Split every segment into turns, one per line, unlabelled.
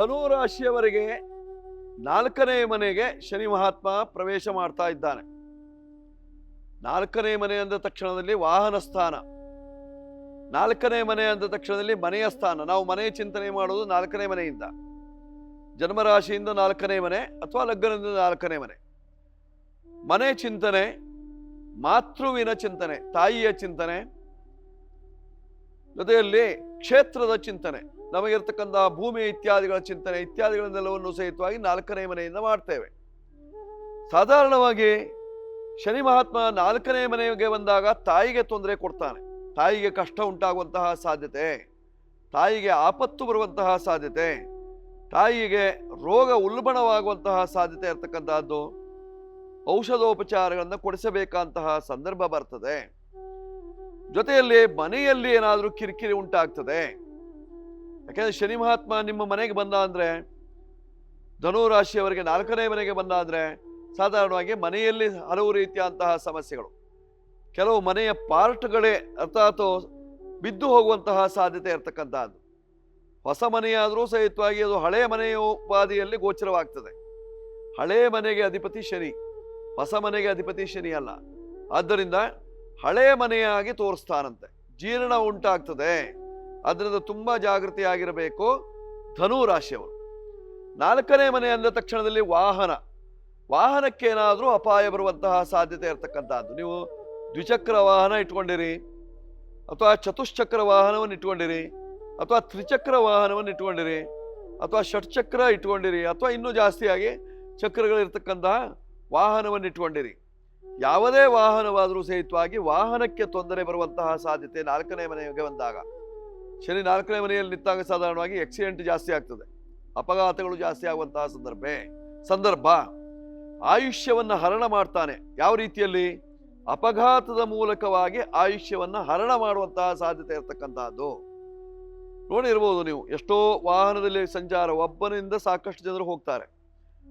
ಧನು ರಾಶಿಯವರಿಗೆ ನಾಲ್ಕನೇ ಮನೆಗೆ ಶನಿ ಮಹಾತ್ಮ ಪ್ರವೇಶ ಮಾಡ್ತಾ ಇದ್ದಾನೆ. ನಾಲ್ಕನೇ ಮನೆ ಅಂದ ತಕ್ಷಣದಲ್ಲಿ ವಾಹನ ಸ್ಥಾನ. ನಾಲ್ಕನೇ ಮನೆ ಅಂದ ತಕ್ಷಣದಲ್ಲಿ ಮನೆಯ ಸ್ಥಾನ. ನಾವು ಮನೆ ಚಿಂತನೆ ಮಾಡೋದು ನಾಲ್ಕನೇ ಮನೆಯಿಂದ. ಜನ್ಮರಾಶಿಯಿಂದ ನಾಲ್ಕನೇ ಮನೆ ಅಥವಾ ಲಗ್ನದಿಂದ ನಾಲ್ಕನೇ ಮನೆ. ಮನೆ ಚಿಂತನೆ, ಮಾತೃವಿನ ಚಿಂತನೆ, ತಾಯಿಯ ಚಿಂತನೆ, ಜೊತೆಯಲ್ಲಿ ಕ್ಷೇತ್ರದ ಚಿಂತನೆ. ನಮಗಿರ್ತಕ್ಕಂಥ ಭೂಮಿ ಇತ್ಯಾದಿಗಳ ಚಿಂತನೆ, ಇತ್ಯಾದಿಗಳನ್ನೆಲ್ಲವನ್ನು ಸಹಿತವಾಗಿ ನಾಲ್ಕನೇ ಮನೆಯಿಂದ ಮಾಡ್ತೇವೆ. ಸಾಧಾರಣವಾಗಿ ಶನಿ ಮಹಾತ್ಮ ನಾಲ್ಕನೇ ಮನೆಗೆ ಬಂದಾಗ ತಾಯಿಗೆ ತೊಂದರೆ ಕೊಡ್ತಾನೆ. ತಾಯಿಗೆ ಕಷ್ಟ ಉಂಟಾಗುವಂತಹ ಸಾಧ್ಯತೆ, ತಾಯಿಗೆ ಆಪತ್ತು ಬರುವಂತಹ ಸಾಧ್ಯತೆ, ತಾಯಿಗೆ ರೋಗ ಉಲ್ಬಣವಾಗುವಂತಹ ಸಾಧ್ಯತೆ ಇರತಕ್ಕಂತಹದ್ದು ಔಷಧೋಪಚಾರಗಳನ್ನು ಕೊಡಿಸಬೇಕಂತಹ ಸಂದರ್ಭ ಬರ್ತದೆ. ಜೊತೆಯಲ್ಲಿ ಮನೆಯಲ್ಲಿ ಏನಾದರೂ ಕಿರಿಕಿರಿ ಉಂಟಾಗ್ತದೆ. ಯಾಕೆಂದ್ರೆ ಶನಿ ಮಹಾತ್ಮ ನಿಮ್ಮ ಮನೆಗೆ ಬಂದ ಅಂದರೆ ಧನು ರಾಶಿಯವರಿಗೆ ನಾಲ್ಕನೇ ಮನೆಗೆ ಬಂದ ಅಂದರೆ, ಸಾಧಾರಣವಾಗಿ ಮನೆಯಲ್ಲಿ ಹಲವು ರೀತಿಯಂತಹ ಸಮಸ್ಯೆಗಳು. ಕೆಲವು ಮನೆಯ ಪಾರ್ಟ್ಗಳೇ ಅರ್ಥಾತ್ ಬಿದ್ದು ಹೋಗುವಂತಹ ಸಾಧ್ಯತೆ ಇರತಕ್ಕಂತಹದ್ದು. ಹೊಸ ಮನೆಯಾದರೂ ಸಹಿತವಾಗಿ ಅದು ಹಳೆಯ ಮನೆಯ ಉಪಾದಿಯಲ್ಲಿ ಗೋಚರವಾಗ್ತದೆ. ಹಳೆಯ ಮನೆಗೆ ಅಧಿಪತಿ ಶನಿ, ಹೊಸ ಮನೆಗೆ ಅಧಿಪತಿ ಶನಿ ಅಲ್ಲ. ಆದ್ದರಿಂದ ಹಳೆಯ ಮನೆಯಾಗಿ ತೋರಿಸ್ತಾನಂತೆ. ಜೀರ್ಣ ಉಂಟಾಗ್ತದೆ. ಅದರಿಂದ ತುಂಬ ಜಾಗೃತಿಯಾಗಿರಬೇಕು. ಧನು ರಾಶಿಯವರು ನಾಲ್ಕನೇ ಮನೆ ಅಂದ ತಕ್ಷಣದಲ್ಲಿ ವಾಹನ. ವಾಹನಕ್ಕೆ ಏನಾದರೂ ಅಪಾಯ ಬರುವಂತಹ ಸಾಧ್ಯತೆ ಇರತಕ್ಕಂಥದ್ದು. ನೀವು ದ್ವಿಚಕ್ರ ವಾಹನ ಇಟ್ಕೊಂಡಿರಿ, ಅಥವಾ ಚತುಶ್ಚಕ್ರ ವಾಹನವನ್ನು ಇಟ್ಕೊಂಡಿರಿ, ಅಥವಾ ತ್ರಿಚಕ್ರ ವಾಹನವನ್ನು ಇಟ್ಕೊಂಡಿರಿ, ಅಥವಾ ಷಟ್ಚಕ್ರ ಇಟ್ಕೊಂಡಿರಿ, ಅಥವಾ ಇನ್ನೂ ಜಾಸ್ತಿಯಾಗಿ ಚಕ್ರಗಳಿರ್ತಕ್ಕಂತಹ ವಾಹನವನ್ನು ಇಟ್ಕೊಂಡಿರಿ. ಯಾವುದೇ ವಾಹನವಾದರೂ ಸಹಿತವಾಗಿ ವಾಹನಕ್ಕೆ ತೊಂದರೆ ಬರುವಂತಹ ಸಾಧ್ಯತೆ ನಾಲ್ಕನೇ ಮನೆಗೆ ಬಂದಾಗ. ಶನಿ ನಾಲ್ಕನೇ ಮನೆಯಲ್ಲಿ ನಿಂತಾಗ ಸಾಧಾರಣವಾಗಿ ಆಕ್ಸಿಡೆಂಟ್ ಜಾಸ್ತಿ ಆಗ್ತದೆ. ಅಪಘಾತಗಳು ಜಾಸ್ತಿ ಆಗುವಂತಹ ಸಂದರ್ಭ. ಸಂದರ್ಭ, ಆಯುಷ್ಯವನ್ನು ಹರಣ ಮಾಡ್ತಾನೆ. ಯಾವ ರೀತಿಯಲ್ಲಿ? ಅಪಘಾತದ ಮೂಲಕವಾಗಿ ಆಯುಷ್ಯವನ್ನು ಹರಣ ಮಾಡುವಂತಹ ಸಾಧ್ಯತೆ ಇರತಕ್ಕಂತಹದ್ದು. ನೋಡಿರ್ಬೋದು ನೀವು, ಎಷ್ಟೋ ವಾಹನದಲ್ಲಿ ಸಂಚಾರ, ಒಬ್ಬನಿಂದ ಸಾಕಷ್ಟು ಜನರು ಹೋಗ್ತಾರೆ.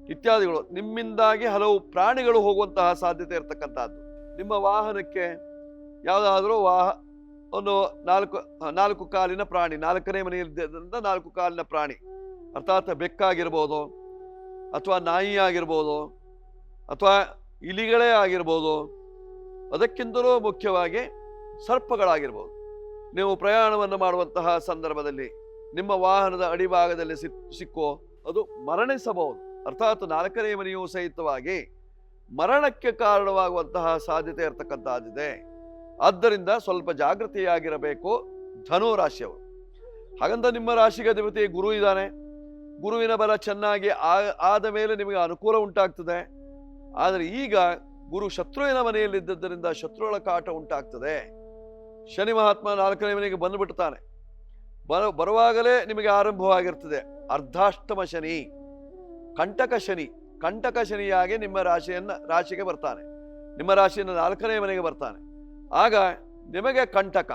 ಇತ್ಯಾದಿಗಳು, ನಿಮ್ಮಿಂದಾಗಿ ಹಲವು ಪ್ರಾಣಿಗಳು ಹೋಗುವಂತಹ ಸಾಧ್ಯತೆ ಇರತಕ್ಕಂತಹದ್ದು. ನಿಮ್ಮ ವಾಹನಕ್ಕೆ ಯಾವುದಾದ್ರೂ ವಾಹ ಒಂದು ನಾಲ್ಕು ನಾಲ್ಕು ಕಾಲಿನ ಪ್ರಾಣಿ, ನಾಲ್ಕನೇ ಮನೆಯಲ್ಲಿದ್ದರಿಂದ ನಾಲ್ಕು ಕಾಲಿನ ಪ್ರಾಣಿ. ಅರ್ಥಾತ್ ಬೆಕ್ಕಾಗಿರ್ಬೋದು, ಅಥವಾ ನಾಯಿ ಆಗಿರ್ಬೋದು ಅಥವಾ ಇಲಿಗಳೇ ಆಗಿರ್ಬೋದು, ಅದಕ್ಕಿಂತಲೂ ಮುಖ್ಯವಾಗಿ ಸರ್ಪಗಳಾಗಿರ್ಬೋದು. ನೀವು ಪ್ರಯಾಣವನ್ನು ಮಾಡುವಂತಹ ಸಂದರ್ಭದಲ್ಲಿ ನಿಮ್ಮ ವಾಹನದ ಅಡಿಭಾಗದಲ್ಲಿ ಸಿಕ್, ಸಿಕ್ಕೋ, ಅದು ಮರಣಿಸಬಹುದು. ಅರ್ಥಾತ್ ನಾಲ್ಕನೇ ಮನೆಯೂ ಸಹಿತವಾಗಿ ಮರಣಕ್ಕೆ ಕಾರಣವಾಗುವಂತಹ ಸಾಧ್ಯತೆ ಇರತಕ್ಕಂತಹದ್ದಿದೆ. ಆದ್ದರಿಂದ ಸ್ವಲ್ಪ ಜಾಗೃತಿಯಾಗಿರಬೇಕು ಧನು ರಾಶಿಯವರು ಹಾಗಂತ ನಿಮ್ಮ ರಾಶಿಗೆ ಅಧಿಪತಿ ಗುರು ಇದ್ದಾನೆ. ಗುರುವಿನ ಬಲ ಚೆನ್ನಾಗಿ ಆದ ಮೇಲೆ ನಿಮಗೆ ಅನುಕೂಲ ಉಂಟಾಗ್ತದೆ. ಆದರೆ ಈಗ ಗುರು ಶತ್ರುವಿನ ಮನೆಯಲ್ಲಿದ್ದರಿಂದ ಶತ್ರುಗಳ ಕಾಟ ಉಂಟಾಗ್ತದೆ. ಶನಿ ಮಹಾತ್ಮ ನಾಲ್ಕನೇ ಮನೆಗೆ ಬಂದುಬಿಡ್ತಾನೆ. ಬರ, ಬರುವಾಗಲೇ ನಿಮಗೆ ಆರಂಭವಾಗಿರ್ತದೆ. ಅರ್ಧಾಷ್ಟಮ ಶನಿ, ಕಂಟಕ ಶನಿ, ಕಂಟಕ ಶನಿಯಾಗಿ ನಿಮ್ಮ ರಾಶಿಯನ್ನು, ರಾಶಿಗೆ ಬರ್ತಾನೆ. ನಿಮ್ಮ ರಾಶಿಯನ್ನು ನಾಲ್ಕನೇ ಮನೆಗೆ ಬರ್ತಾನೆ. ಆಗ ನಿಮಗೆ ಕಂಟಕ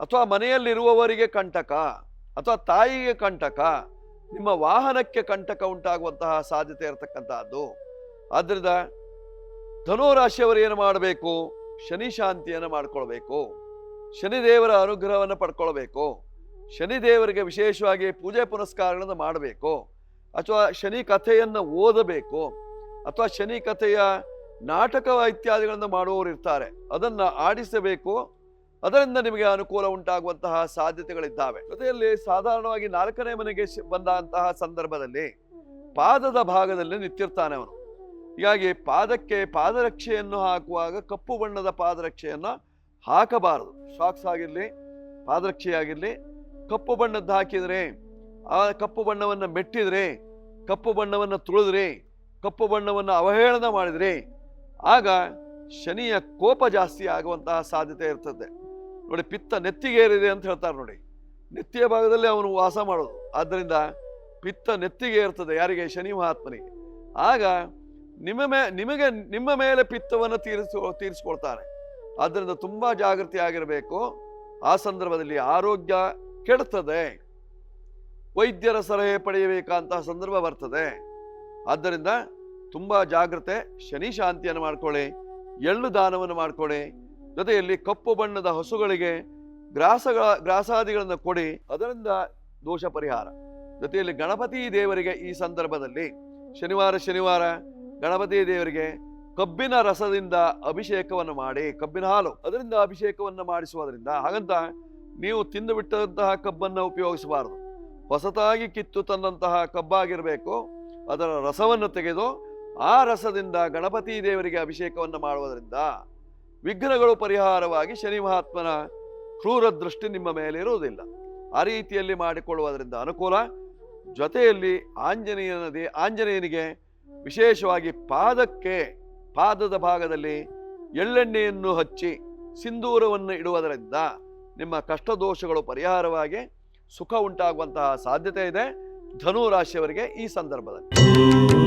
ಅಥವಾ ಮನೆಯಲ್ಲಿರುವವರಿಗೆ ಕಂಟಕ ಅಥವಾ ತಾಯಿಗೆ ಕಂಟಕ, ನಿಮ್ಮ ವಾಹನಕ್ಕೆ ಕಂಟಕ ಉಂಟಾಗುವಂತಹ ಸಾಧ್ಯತೆ ಇರತಕ್ಕಂತಹದ್ದು. ಆದ್ದರಿಂದ ಧನುರಾಶಿಯವರು ಏನು ಮಾಡಬೇಕು? ಶನಿ ಶಾಂತಿಯನ್ನು ಮಾಡಿಕೊಳ್ಬೇಕು. ಶನಿದೇವರ ಅನುಗ್ರಹವನ್ನು ಪಡ್ಕೊಳ್ಬೇಕು. ಶನಿದೇವರಿಗೆ ವಿಶೇಷವಾಗಿ ಪೂಜೆ ಪುನಸ್ಕಾರಗಳನ್ನು ಮಾಡಬೇಕು. ಅಥವಾ ಶನಿ ಕಥೆಯನ್ನು ಓದಬೇಕು. ಅಥವಾ ಶನಿ ಕಥೆಯ ನಾಟಕ ಇತ್ಯಾದಿಗಳನ್ನು ಮಾಡುವವರು ಇರ್ತಾರೆ. ಅದನ್ನ ಆಡಿಸಬೇಕು. ಅದರಿಂದ ನಿಮಗೆ ಅನುಕೂಲ ಉಂಟಾಗುವಂತಹ ಸಾಧ್ಯತೆಗಳಿದ್ದಾವೆ. ಜೊತೆಯಲ್ಲಿ ಸಾಧಾರಣವಾಗಿ ನಾಲ್ಕನೇ ಮನೆಗೆ ಬಂದಂತಹ ಸಂದರ್ಭದಲ್ಲಿ ಪಾದದ ಭಾಗದಲ್ಲಿ ನಿಂತಿರ್ತಾನೆ ಅವನು. ಹೀಗಾಗಿ ಪಾದಕ್ಕೆ ಪಾದರಕ್ಷೆಯನ್ನು ಹಾಕುವಾಗ ಕಪ್ಪು ಬಣ್ಣದ ಪಾದರಕ್ಷೆಯನ್ನು ಹಾಕಬಾರದು. ಶಾಕ್ಸ್ ಆಗಿರಲಿ ಪಾದರಕ್ಷೆಯಾಗಿರಲಿ ಕಪ್ಪು ಬಣ್ಣದ್ದು ಹಾಕಿದರೆ, ಆ ಕಪ್ಪು ಬಣ್ಣವನ್ನು ಮೆಟ್ಟಿದರೆ, ಕಪ್ಪು ಬಣ್ಣವನ್ನು ತುಳಿದ್ರೆ, ಕಪ್ಪು ಬಣ್ಣವನ್ನು ಅವಹೇಳನ ಮಾಡಿದ್ರಿ ಆಗ ಶನಿಯ ಕೋಪ ಜಾಸ್ತಿ ಆಗುವಂತಹ ಸಾಧ್ಯತೆ ಇರ್ತದೆ. ನೋಡಿ, ಪಿತ್ತ ನೆತ್ತಿಗೇರಿದೆ ಅಂತ ಹೇಳ್ತಾರೆ ನೋಡಿ. ನೆತ್ತಿಯ ಭಾಗದಲ್ಲಿ ಅವನು ವಾಸ ಮಾಡೋದು. ಆದ್ದರಿಂದ ಪಿತ್ತ ನೆತ್ತಿಗೆ ಇರ್ತದೆ ಯಾರಿಗೆ? ಶನಿ ಮಹಾತ್ಮನಿಗೆ. ಆಗ ನಿಮ್ಮ ಮೇ, ನಿಮಗೆ, ನಿಮ್ಮ ಮೇಲೆ ಪಿತ್ತವನ್ನು ತೀರಿಸು, ತೀರಿಸ್ಕೊಳ್ತಾನೆ. ಆದ್ದರಿಂದ ತುಂಬ ಜಾಗೃತಿ ಆಗಿರಬೇಕು. ಆ ಸಂದರ್ಭದಲ್ಲಿ ಆರೋಗ್ಯ ಕೆಡುತ್ತದೆ ವೈದ್ಯರ ಸಲಹೆ ಪಡೆಯಬೇಕಂತಹ ಸಂದರ್ಭ ಬರ್ತದೆ. ಆದ್ದರಿಂದ ತುಂಬಾ ಜಾಗ್ರತೆ, ಶನಿ ಶಾಂತಿಯನ್ನು ಮಾಡ್ಕೊಳ್ಳಿ, ಎಳ್ಳು ದಾನವನ್ನು ಮಾಡ್ಕೊಳ್ಳಿ, ಜೊತೆಯಲ್ಲಿ ಕಪ್ಪು ಬಣ್ಣದ ಹಸುಗಳಿಗೆ ಗ್ರಾಸಗಳ, ಗ್ರಾಸಾದಿಗಳನ್ನು ಕೊಡಿ, ಅದರಿಂದ ದೋಷ ಪರಿಹಾರ. ಜೊತೆಯಲ್ಲಿ ಗಣಪತಿ ದೇವರಿಗೆ ಈ ಸಂದರ್ಭದಲ್ಲಿ ಶನಿವಾರ ಶನಿವಾರ ಗಣಪತಿ ದೇವರಿಗೆ ಕಬ್ಬಿನ ರಸದಿಂದ ಅಭಿಷೇಕವನ್ನು ಮಾಡಿ, ಕಬ್ಬಿನ ಹಾಲು ಅದರಿಂದ ಅಭಿಷೇಕವನ್ನು ಮಾಡಿಸುವುದರಿಂದ ಹಾಗಂತ ನೀವು ತಿಂದು ಬಿಟ್ಟಂತಹ ಕಬ್ಬನ್ನು ಉಪಯೋಗಿಸಬಾರದು. ಹೊಸತಾಗಿ ಕಿತ್ತು ತಂದಂತಹ ಕಬ್ಬಾಗಿರಬೇಕು, ಅದರ ರಸವನ್ನು ತೆಗೆದು ಆ ರಸದಿಂದ ಗಣಪತಿ ದೇವರಿಗೆ ಅಭಿಷೇಕವನ್ನು ಮಾಡುವುದರಿಂದ ವಿಘ್ನಗಳು ಪರಿಹಾರವಾಗಿ ಶನಿ ಮಹಾತ್ಮನ ಕ್ರೂರ ದೃಷ್ಟಿ ನಿಮ್ಮ ಮೇಲೆ ಇರುವುದಿಲ್ಲ. ಆ ರೀತಿಯಲ್ಲಿ ಮಾಡಿಕೊಳ್ಳುವುದರಿಂದ ಅನುಕೂಲ. ಜೊತೆಯಲ್ಲಿ ಆಂಜನೇಯನ ದೇ ಆಂಜನೇಯನಿಗೆ ವಿಶೇಷವಾಗಿ ಪಾದಕ್ಕೆ, ಪಾದದ ಭಾಗದಲ್ಲಿ ಎಳ್ಳೆಣ್ಣೆಯನ್ನು ಹಚ್ಚಿ ಸಿಂಧೂರವನ್ನು ಇಡುವುದರಿಂದ ನಿಮ್ಮ ಕಷ್ಟ ದೋಷಗಳು ಪರಿಹಾರವಾಗಿ ಸುಖ ಉಂಟಾಗುವಂತಹ ಸಾಧ್ಯತೆ ಇದೆ. ಧನು ರಾಶಿಯವರಿಗೆ ಈ ಸಂದರ್ಭದಲ್ಲಿ.